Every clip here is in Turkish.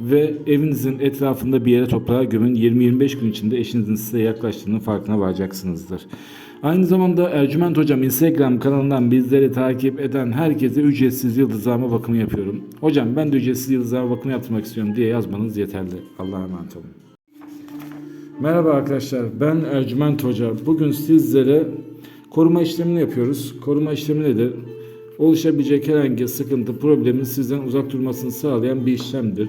ve evinizin etrafında bir yere toprağa gömün. 20-25 gün içinde eşinizin size yaklaştığının farkına varacaksınızdır. Aynı zamanda Ercüment Hocam Instagram kanalından bizleri takip eden herkese ücretsiz yıldızlama bakımı yapıyorum. Hocam ben de ücretsiz yıldızlama bakımı yaptırmak istiyorum diye yazmanız yeterli. Allah'a emanet olun. Merhaba arkadaşlar ben Ercüment Hoca. Bugün sizlere koruma işlemini yapıyoruz. Koruma işlemi nedir? Oluşabilecek herhangi sıkıntı, problemin sizden uzak durmasını sağlayan bir işlemdir.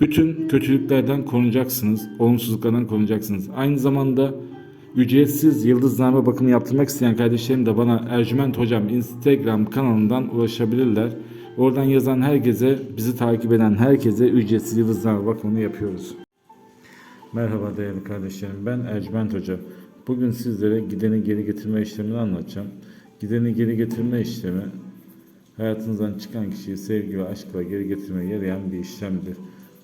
Bütün kötülüklerden korunacaksınız, olumsuzluklardan korunacaksınız. Aynı zamanda ücretsiz yıldızname bakımı yaptırmak isteyen kardeşlerim de bana Ercüment Hocam Instagram kanalından ulaşabilirler. Oradan yazan herkese, bizi takip eden herkese ücretsiz yıldızname bakımını yapıyoruz. Merhaba değerli kardeşlerim. Ben Ercüment Hoca. Bugün sizlere gideni geri getirme işlemini anlatacağım. Gideni geri getirme işlemi hayatınızdan çıkan kişiyi sevgi ve aşkla geri getirmeye yarayan bir işlemdir.